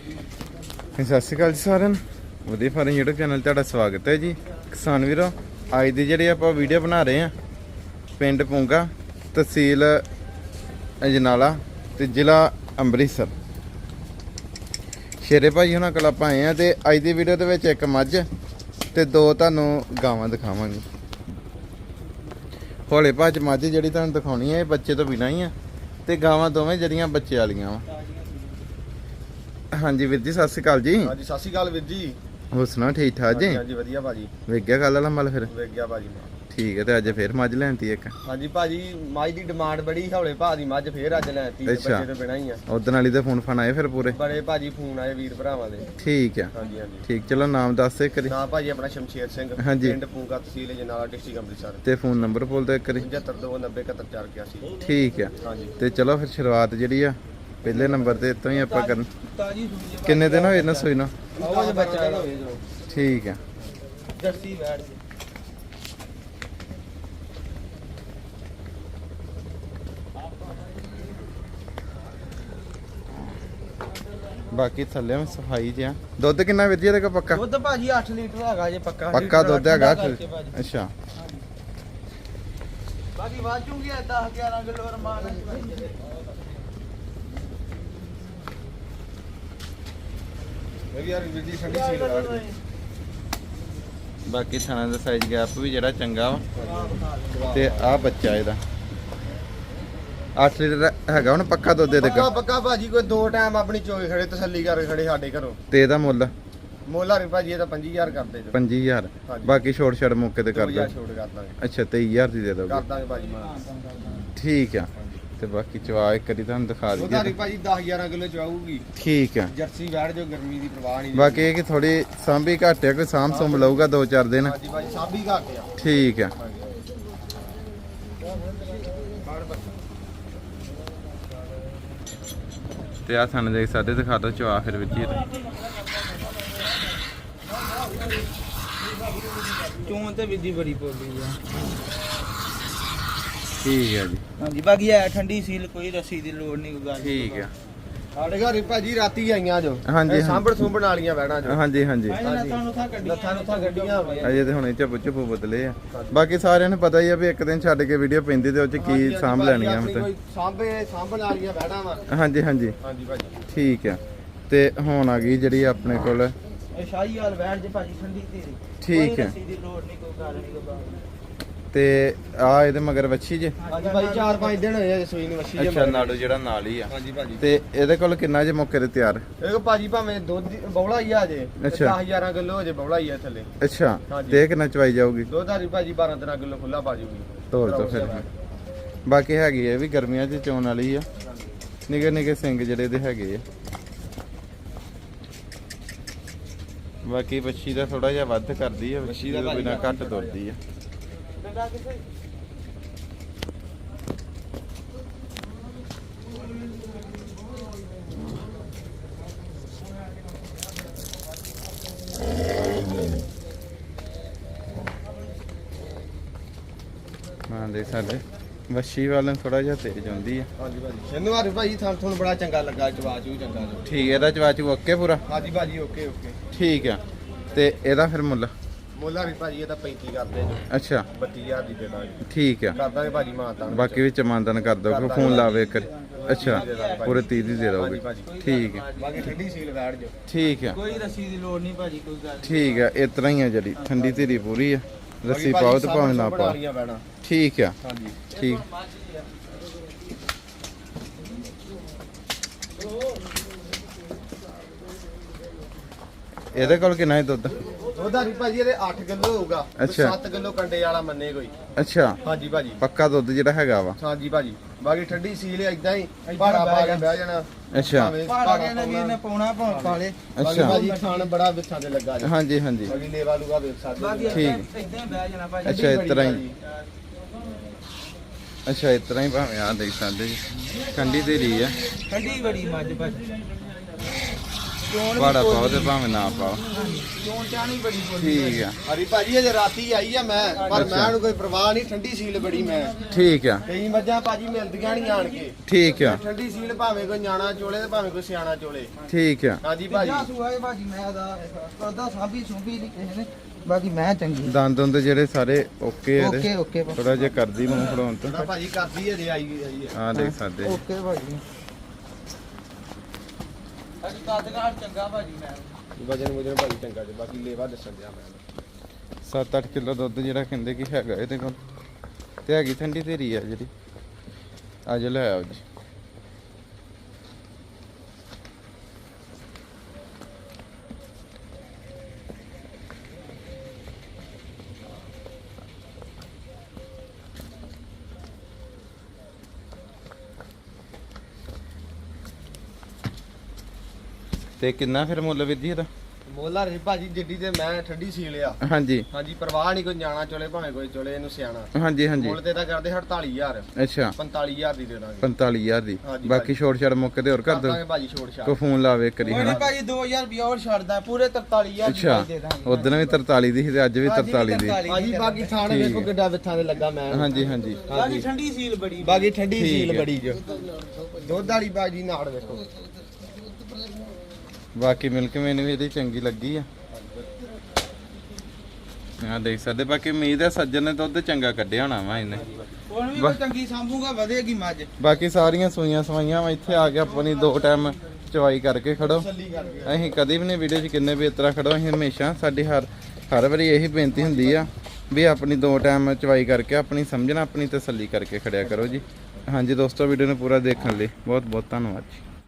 ਸਤਿ ਸ਼੍ਰੀ ਅਕਾਲ ਜੀ ਸਾਰਿਆਂ ਨੂੰ। ਵਧੀਆ ਫਾਰਮ YouTube ਚੈਨਲ ਤੁਹਾਡਾ ਸਵਾਗਤ ਹੈ ਜੀ। ਕਿਸਾਨ ਵੀਰੋ, ਅੱਜ ਦੀ ਜਿਹੜੀ ਆਪਾਂ ਵੀਡੀਓ ਬਣਾ ਰਹੇ ਹਾਂ, ਪਿੰਡ ਪੂੰਗਾ, ਤਹਿਸੀਲ ਅਜਨਾਲਾ ਤੇ ਜ਼ਿਲ੍ਹਾ ਅੰਮ੍ਰਿਤਸਰ। ਸ਼ੇਰੇ ਭਾਈ ਉਹਨਾਂ ਕੋਲ ਆਪਾਂ ਆਏ ਆ ਤੇ ਅੱਜ ਦੀ ਵੀਡੀਓ ਦੇ ਵਿੱਚ ਇੱਕ ਮੱਝ ਤੇ ਦੋ ਤੁਹਾਨੂੰ ਗਾਵਾਂ ਦਿਖਾਵਾਂਗੇ। ਹੌਲੇ ਭਾਜ ਮੱਝ ਜਿਹੜੀ ਤੁਹਾਨੂੰ ਦਿਖਾਉਣੀ ਹੈ, ਇਹ ਬੱਚੇ ਤੋਂ ਬਿਨਾਂ ਹੀ ਆ ਤੇ ਗਾਵਾਂ ਦੋਵੇਂ ਜਿਹੜੀਆਂ ਬੱਚੇ ਵਾਲੀਆਂ ਵਾ। ਹਾਂਜੀ ਵੀਰ ਜੀ ਸਤਿ ਸ਼੍ਰੀ ਅਕਾਲ ਜੀ। ਹਾਂਜੀ ਸਤਿ ਸ਼੍ਰੀ ਅਕਾਲ ਵੀਰ ਜੀ। ਹੋਰ ਸੁਣਾ ਠੀਕ ਠਾਕ ਜੀ? ਹਾਂਜੀ ਵਧੀਆ ਭਾਜੀ। ਵੇਖ ਗਿਆ ਗੱਲ ਵਾਲਾ ਮਲ ਫਿਰ? ਵੇਖ ਗਿਆ ਭਾਜੀ ਠੀਕ ਹੈ ਤੇ ਅੱਜ ਫੇਰ ਮੱਝ ਲੈਣਤੀ ਇੱਕ? ਹਾਂਜੀ ਭਾਜੀ ਮੱਝ ਦੀ ਡਿਮਾਂਡ ਬੜੀ ਹੌਲੇ ਭਾਅ ਦੀ ਮੱਝ ਫੇਰ ਅੱਜ ਤੇ ਅੱਛਾ। ਬੱਚੇ ਤੋਂ ਬਿਨਾਂ ਹੀ ਆ। ਉਦੋਂ ਵਾਲੀ ਦੇ ਫੋਨ ਫਾਨ ਆਏ ਫਿਰ ਪੂਰੇ? ਬੜੇ ਭਾਜੀ ਫੋਨ ਆਏ ਵੀਰ ਭਰਾਵਾਂ ਦੇ। ਠੀਕ ਆ। ਹਾਂਜੀ ਹਾਂਜੀ। ਠੀਕ ਚਲੋ ਨਾਮ ਦੱਸ ਦੇ ਕਰੀ ਨਾ ਭਾਜੀ ਆਪਣਾ ਸ਼ਮਸ਼ੇਰ ਸਿੰਘ। ਪਿੰਡ ਪੂੰਗਾ ਤਹਿਸੀਲ ਜਨਾਲਾ ਡਿਸਟ੍ਰਿਕਟ ਅੰਮ੍ਰਿਤਸਰ। ਤੇ ਫੋਨ ਨੰਬਰ ਬੋਲ ਦੇ ਕਰੀ 7529711481 ਠੀਕ ਆ। ਹਾਂਜੀ। ਤੇ ਚਲੋ ਫਿਰ ਸ਼ੁਰੂਆਤ ਜਿਹੜੀ ਆ ਪਹਿਲੇ ਨੰਬਰ ਤੇ ਇੱਥੋਂ ਹੀ ਆਪਾਂ ਕਰਨ। ਤਾਜੀ ਸੂਈ ਕਿੰਨੇ ਦਿਨ ਹੋਏ ਨਾ ਸੋਈ ਨਾ? ਆਓ ਜੇ ਬੱਚਾ ਇਹਦਾ ਠੀਕ ਆ। ਜਰਸੀ ਬੈਠ ਜੀ। ਬਾਕੀ ਥੱਲੇ ਸਫ਼ਾਈ ਜਿਆ ਦੁੱਧ ਕਿੰਨਾ ਵੀਰ ਜੀ ਇਹਦੇ ਕੋਲ ਪੱਕਾ? ਦੁੱਧ ਭਾਜੀ 8 ਲੀਟਰ ਹੈਗਾ ਜੇ ਪੱਕਾ। ਪੱਕਾ ਦੁੱਧ ਹੈਗਾ। ਅੱਛਾ। ਬਾਕੀ ਵਾਜੂਗੀ 10 11 ਕਿਲੋ ਰਮਾਨ ਇਹ ਵੀ ਯਾਰ ਵੀਰ ਜੀ ਠੰਡੀ ਸੀਲ ਕਾੜ ਬਾਕੀ ਥਣਾ ਦਾ ਸਾਈਜ਼ ਗੈਪ ਵੀ ਜਿਹੜਾ ਚੰਗਾ ਵਾ। ਤੇ ਆ ਬੱਚਾ ਇਹਦਾ। 8 ਲੀਟਰ ਹੈਗਾ ਹੁਣ ਪੱਕਾ ਦੁੱਧ ਪੱਕਾ ਕੋਲ। ਪੱਕਾ ਭਾਜੀ ਕੋਈ ਦੋ ਟਾਈਮ ਆਪਣੀ ਚੋਏ ਖੜੇ ਤਸੱਲੀ ਕਰ ਖੜੇ ਸਾਡੇ ਘਰੋਂ। ਤੇ ਇਹਦਾ ਮੁੱਲ? ਮੋਲਾ ਰੀ ਭਾਜੀ ਇਹ ਤਾਂ 25000 ਕਰਦੇ ਜੋ 25000 ਹਾਂਜੀ। ਬਾਕੀ ਛੋੜ ਛੜ ਮੌਕੇ ਤੇ ਕਰ ਦੋ ਛੋੜ ਕਰ ਦਾਂਗੇ। ਅੱਛਾ 23000 ਦੀ ਦੇ ਦੋਗੇ ਕਰ ਦਾਂਗੇ ਭਾਜੀ ਮਾਨ ਠੀਕ ਆ। ਤੇ ਬਾਕੀ ਚਵਾ ਇੱਕ ਵਾਰੀ ਤੁਹਾਨੂੰ ਦਿਖਾ ਉਹਦਾ ਦਈਏ ਭਾਜੀ 10 11 ਕਿਲੋ ਚਾਹੂਗੀ ਠੀਕ ਆ। ਜਰਸੀ ਬੈਠ ਜੋ ਗਰਮੀ ਦੀ ਪ੍ਰਵਾਹ ਨਹੀਂ। ਬਾਕੀ ਇਹ ਕਿ ਥੋੜੀ ਸਾਂਭੀ ਘੱਟ ਆ ਕੋਈ ਸਾਂਭ ਸੁੰਭ ਲਊਗਾ ਦੋ ਚਾਰ ਦਿਨ। ਹਾਂਜੀ ਭਾਜੀ ਸਾਬੀ ਘਾਟ ਆ। ਠੀਕ ਆ। ਤੇ ਆ ਸਾਨੂੰ ਦੇਖ ਸਾਡੇ ਦਿਖਾ ਦੋ ਚਵਾ ਫਿਰ ਵਿੱਚ ਹੀ। ਚੋਣ ਤੇ ਵਿਧੀ ਬੜੀ ਪੋਲੀ ਆ ਠੀਕ ਆ ਜੀ। ਹਾਂਜੀ ਬਾਕੀ ਹੈ ਠੰਡੀ ਸੀਲ ਕੋਈ ਰੱਸੀ ਦੀ ਲੋੜ ਨਹੀਂ ਕੋਈ ਗੱਲ ਠੀਕ ਆ। ਸਾਡੇ ਘਰ ਭਾਜੀ ਰਾਤੀ ਆਈਆਂ ਜੋ। ਹਾਂਜੀ, ਇਹ ਸਾਂਭਣ ਸੁੰਭਣ ਵਾਲੀਆਂ ਬਹਿਣਾ ਜੋ। ਹਾਂਜੀ ਹਾਂਜੀ। ਮੈਂ ਨਾ ਤੁਹਾਨੂੰ ਥਾ ਕੱਢੀ ਲੱਥਾਂ ਨੂੰ ਗੱਡੀਆਂ ਹੋਈਆਂ ਅਜੇ ਤੇ ਹੁਣੇ ਚੱਪ ਚੁੱਪ ਬਦਲੇ ਆ। ਬਾਕੀ ਸਾਰਿਆਂ ਨੂੰ ਪਤਾ ਹੀ ਆ ਵੀ ਇੱਕ ਦਿਨ ਛੱਡ ਕੇ ਵੀਡੀਓ ਪੈਂਦੀ ਤੇ ਉਹ ਚ ਕੀ ਸਾਂਭ ਲੈਣੀਆਂ ਮਤਲਬ। ਸਾਂਭੇ ਸਾਂਭਣ ਵਾਲੀਆਂ ਬਹਿਣਾ ਵਾ। ਹਾਂਜੀ ਹਾਂਜੀ। ਹਾਂਜੀ ਭਾਜੀ। ਠੀਕ ਆ। ਤੇ ਹੁਣ ਆ ਗਈ ਜਿਹੜੀ ਆਪਣੇ ਕੋਲ ਇਹ ਸ਼ਾਹੀ ਹਾਲ ਬੈਠ ਜੇ ਭਾਜੀ ਠੰਡੀ ਤੇਰੀ ਠੀਕ ਕੋਈ ਹੈ। ਰੱਸੀ ਦੀ ਲੋੜ ਨਹੀਂ ਕੋਈ ਗੱਲ ਨਹੀਂ ਕੋਈ ਬਾਤ ਨਹੀਂ। ਤੇ ਆ ਇਹਦੇ ਮਗਰ ਵੱਛੀ ਜੇ। ਹਾਂਜੀ ਭਾਜੀ 4-5 ਦਿਨ ਹੋਏ ਆ ਸੂਈ ਨੂੰ ਮੱਛੀ ਜੇ ਅੱਛਾ ਨਾੜੂ ਜਿਹੜਾ ਨਾਲ ਹੀ ਆ। ਹਾਂਜੀ ਭਾਜੀ। ਤੇ ਇਹਦੇ ਕੋਲ ਕਿੰਨਾ ਜੇ ਮੌਕੇ ਤੇ ਤਿਆਰ? ਇਹ ਭਾਜੀ ਭਾਵੇਂ ਦੁੱਧ ਦੀ- ਬੌਲਾ ਹੀ ਆ ਜੇ ਅੱਛਾ। 10 11 ਕਿਲੋ ਹੋ ਜੇ ਬੌਲਾ ਹੀ ਆ ਥੱਲੇ। ਅੱਛਾ। ਤੇ ਕਿੰਨਾ ਚਵਾਈ ਜਾਊਗੀ? ਦੁੱਧ ਭਾਜੀ 12 13 ਕਿਲੋ ਖੁੱਲਾ ਪਾ ਜੂਗੀ। ਤੋਰ ਤੋਂ ਫਿਰ। ਬਾਕੀ ਹੈਗੀ ਇਹ ਵੀ ਗਰਮੀਆਂ 'ਚ ਚੋਣ ਵਾਲੀ ਆ। ਨਿਗੇ ਨਿਗੇ ਸਿੰਘ ਜਿਹੜੇ ਇਹਦੇ ਹੈਗੇ ਆ। ਬਾਕੀ ਵੱਛੀ ਦਾ ਥੋੜਾ ਜਿਹਾ ਵੱਧ ਕਰਦੀ ਆ ਵੱਛੀ ਦਾ ਬਿਨਾ ਘੱਟ ਤੁਰਦੀ ਆ। ਹਾਂ ਦੇ ਸਾਡੇ। ਵੱਛੀ ਵਾਲੇ ਥੋੜਾ ਜਿਹਾ ਤੇਜ਼ ਹੁੰਦੀ ਆ। ਹਾਂਜੀ ਭਾਜੀ। ਇਹਨੂੰ ਹਾਰੇ ਭਾਜੀ ਤੁਹਾਨੂੰ ਬੜਾ ਚੰਗਾ ਲੱਗਾ ਜਵਾਜ ਵੀ ਚੰਗਾ ਜੋ ਠੀਕ ਹੈ ਇਹਦਾ ਚਵਾਚੂ ਓਕੇ ਪੂਰਾ? ਹਾਂਜੀ ਭਾਜੀ ਓਕੇ ਓਕੇ ਠੀਕ ਆ। ਤੇ ਇਹਦਾ ਫਿਰ ਮੁੱਲ? ਮੋਲਾ ਵੀ ਭਾਜੀ ਇਹ ਤਾਂ 35 ਕਰਦੇ ਜੋ ਅੱਛਾ। 32000 ਦੀ ਦੇ ਦਾਂਗੇ ਠੀਕ ਆ। ਭਾਜੀ ਬਾਕੀ ਵਿੱਚ ਮਾਨਦਨ ਕਰ ਦੋ ਫੋਨ ਲਾਵੇ ਕਰ ਅੱਛਾ ਪੂਰੇ 30 ਦੀ ਦੇ ਦੋਗੇ ਠੀਕ ਹੈ ਬਾਕੀ ਠੰਡੀ ਸੀਲ ਬੈਠ ਜੋ ਠੀਕ ਹੈ ਕੋਈ ਰੱਸੀ ਦੀ ਲੋੜ ਨਹੀਂ ਭਾਜੀ ਕੋਈ ਗੱਲ ਨਹੀਂ। ਠੀਕ ਹੈ ਇਸ ਤਰ੍ਹਾਂ ਹੀ ਆ ਜਿਹੜੀ। ਠੰਡੀ ਧੀਰੀ ਪੂਰੀ ਆ। ਰੱਸੀ ਪਾਓ ਤੇ ਭਾਵੇਂ ਨਾ ਪਾਓ। ਠੀਕ ਆ। ਹਾਂਜੀ। ਠੀਕ। ਇਹਦੇ ਕੋਲ ਕਿੰਨਾ ਹੈ ਦੁੱਧ? ਉਹਦਾ ਵੀ ਭਾਜੀ ਇਹਦੇ 8 ਕਿਲੋ ਹੋਊਗਾ। ਅੱਛਾ। 7 ਕਿਲੋ ਕੰਡੇ ਵਾਲਾ ਮੰਨੇ ਕੋਈ। ਅੱਛਾ। ਹਾਂਜੀ ਭਾਜੀ। ਪੱਕਾ ਦੁੱਧ ਜਿਹੜਾ ਹੈਗਾ ਵਾ। ਹਾਂਜੀ ਭਾਜੀ। ਬਾਕੀ ਠੰਡੀ ਸੀਲ ਇਦਾਂ ਹੀ ਭਾੜਾ ਪਾ ਕੇ ਬਹਿ ਜਾਣਾ। ਅੱਛਾ। ਭਾਵੇਂ ਪਹਾੜਾ ਕਹਿੰਦਾ ਵੀ ਇਹਨੇ ਪਾਉਣਾ ਭਾਵੇਂ ਪਾ ਲੇ। ਬਾਕੀ ਅੱਛਾ ਭਾਜੀ ਖਾਣ ਬੜਾ ਵਿਛਾਂ ਤੇ ਲੱਗਾ ਜੀ। ਹਾਂਜੀ ਹਾਂਜੀ। ਬਾਕੀ ਲੇਵਾ ਲੂਗਾ ਵੇਖ ਸਕਦੇ ਬਾਕੀ ਜੀ। ਠੀਕ। ਇਦਾਂ ਹੀ ਬਹਿ ਜਾਣਾ ਭਾਜੀ। ਅੱਛਾ ਇਸ ਤਰ੍ਹਾਂ ਹੀ। ਅੱਛਾ ਇਸ ਤਰ੍ਹਾਂ ਹੀ ਭਾਵੇਂ ਆ ਦੇਖ ਸਕਦੇ ਜੀ। ਠੰਡੀ ਧੀਰੀ ਆ। ਠੰਡੀ ਬੜੀ ਮੱਝ ਭਾਜੀ। ਚੋਣ ਪਾੜਾ ਪਾਓ ਤੇ ਭਾਵੇਂ ਨਾ ਪਾਓ। ਚੋਣ ਚਾਣੀ ਬੜੀ ਬੋਲੀ ਠੀਕ ਆ। ਹਰੀ ਭਾਜੀ ਅਜੇ ਰਾਤੀ ਆਈ ਆ ਮੈਂ ਪਰ। ਮੈਂ ਨੂੰ ਕੋਈ ਪਰਵਾਹ ਨਹੀਂ ਠੰਡੀ ਸੀਲ ਬੜੀ ਮੈਂ। ਠੀਕ ਆ। ਕਈ ਮੱਝਾਂ ਭਾਜੀ ਮਿਲਦੀਆਂ ਨਹੀਂ ਆਣ ਕੇ। ਠੀਕ ਆ। ਠੰਡੀ ਸੀਲ ਭਾਵੇਂ ਕੋਈ ਨਿਆਣਾ ਚੋਲੇ ਤੇ ਭਾਵੇਂ ਕੋਈ ਸਿਆਣਾ ਚੋਲੇ। ਠੀਕ ਆ। ਹਾਂਜੀ ਭਾਜੀ। ਭਾਜੀ ਸੁਹਾਏ ਭਾਜੀ ਮੈਂ ਦਾ ਕਰਦਾ ਸਾਂਭੀ ਸੁੰਭੀ ਨਹੀਂ ਕਿਸੇ ਨੇ। ਬਾਕੀ ਮੈਂ ਚੰਗੀ ਦੰਦ ਦੁੰਦ ਜਿਹੜੇ ਸਾਰੇ ਓਕੇ ਆ ਓਕੇ ਥੋੜਾ ਜਿਹਾ ਕਰਦੀ ਮੂੰਹ ਫੜਾਉਣ ਤੋਂ। ਭਾਜੀ ਕਰਦੀ ਅਜੇ ਆਈ ਆਈ ਆ ਆ ਦੇਖ ਸਕਦੇ ਜੀ। ਓਕੇ ਭਾਜੀ ਅੱਜ ਕਾਦਗਾਰ ਚੰਗਾ ਭਾਜੀ ਮੈਂ ਵਜਨ ਵਜਨ ਭਾਜੀ ਚੰਗਾ ਜੇ ਬਾਕੀ ਲੇਵਾ ਦੱਸਣ ਦਿਆ ਮੈਂ। 7-8 ਕਿਲੋ ਦੁੱਧ ਜਿਹੜਾ ਕਹਿੰਦੇ ਕਿ ਹੈਗਾ ਇਹਦੇ ਕੋਲ। ਤੇ ਹੈਗੀ ਠੰਡੀ ਤੇਰੀ ਆ ਜਿਹੜੀ। ਅੱਜ ਲੈ ਆਓ ਜੀ। ਤੇ ਕਿੰਨਾ ਫਿਰ ਮੁੱਲ ਵੀਰ ਜੀ ਇਹਦਾ? ਮੋਲਾ ਰੇ ਭਾਜੀ ਜਿੱਡੀ ਤੇ ਮੈਂ ਠੰਡੀ ਸੀਲ ਆ। ਹਾਂਜੀ। ਹਾਂਜੀ ਪਰਵਾਹ ਨਹੀਂ ਕੋਈ ਨਿਆਣਾ ਚੋਲੇ ਭਾਵੇਂ ਕੋਈ ਚੋਲੇ ਇਹਨੂੰ ਸਿਆਣਾ। ਹਾਂਜੀ ਹਾਂਜੀ। ਮੁੱਲ ਤੇ ਤਾਂ ਕਰਦੇ 48000 ਅੱਛਾ। 45000 ਦੀ ਦੇ ਦਾਂਗੇ। 45000 ਦੀ। ਹਾਂਜੀ, ਬਾਕੀ। ਛੋਟ ਛੜ ਮੁੱਕ ਤੇ ਹੋਰ ਕਰ ਦਾਂਗੇ ਭਾਜੀ ਛੋੜ ਛਾੜ ਕੋ ਫੋਨ ਲਾਵੇ ਕਰੀ ਨਹੀਂ ਭਾਜੀ 2000 ਰੁਪਇਆ ਹੋਰ ਛੱਡਦਾ ਪੂਰੇ 43000 ਦੀ ਦੇ ਦਾਂਗੇ। ਉਦੋਂ ਵੀ 43 ਦੀ ਸੀ ਤੇ ਅੱਜ ਵੀ 43 ਦੀ। ਭਾਜੀ ਬਾਕੀ ਥਾਣ ਵੇਖੋ। ਕਿੱਡਾ ਵਿਥਾਂ ਦੇ ਲੱਗਾ ਮੈਂ। ਹਾਂਜੀ ਹਾਂਜੀ। ਬਾਕੀ ਠੰਡੀ ਸੀਲ ਬੜੀ ਬਾਕੀ ਠੰਡੀ ਸੀਲ। ਬੜੀ ਜੋ। ਦੁੱਧ ਵਾਲੀ ਬਾਜੀ ਨਾੜ ਵੇਖੋ। ਬਾਕੀ ਮਿਲਕ ਮੈਨੂੰ ਵੀ ਇਹਦੀ ਚੰਗੀ ਲੱਗੀ ਆ। ਆ ਦੇਖ ਸਕਦੇ ਬਾਕੀ ਉਮੀਦ ਹੈ ਸੱਜਣ ਨੇ ਦੁੱਧ ਚੰਗਾ ਕੱਢਿਆ ਹੋਣਾ ਵਾ ਇਹਨੇ। ਹੁਣ ਵੀ ਕੋਈ ਚੰਗੀ ਸਾਂਭੂਗਾ ਵਧੇਗੀ ਮੱਝ। ਬਾਕੀ ਸਾਰੀਆਂ ਸੂਈਆਂ ਸਵਾਈਆਂ ਵਾ ਇੱਥੇ ਆ ਕੇ ਆਪਣੀ ਦੋ ਟਾਈਮ ਚਵਾਈ ਕਰਕੇ ਖੜੋ। ਅਸੀਂ ਕਦੀ ਵੀ ਨਹੀਂ ਵੀਡੀਓ 'ਚ ਕਿੰਨੇ ਵੀ ਇਤਰਾ ਖੜੋ ਅਸੀਂ ਹਮੇਸ਼ਾ ਸਾਡੀ ਹਰ ਹਰ ਵਾਰੀ ਇਹੀ ਬੇਨਤੀ ਹੁੰਦੀ ਆ ਵੀ ਆਪਣੀ ਦੋ ਟਾਈਮ ਚਵਾਈ ਕਰਕੇ ਆਪਣੀ ਸਮਝਣਾ ਆਪਣੀ ਤਸੱਲੀ ਕਰਕੇ ਖੜਿਆ ਕਰੋ ਜੀ। ਹਾਂਜੀ ਦੋਸਤੋ ਵੀਡੀਓ ਨੂੰ ਪੂਰਾ ਦੇਖਣ ਲਈ ਬਹੁਤ ਬਹੁਤ ਧੰਨਵਾਦ ਜੀ।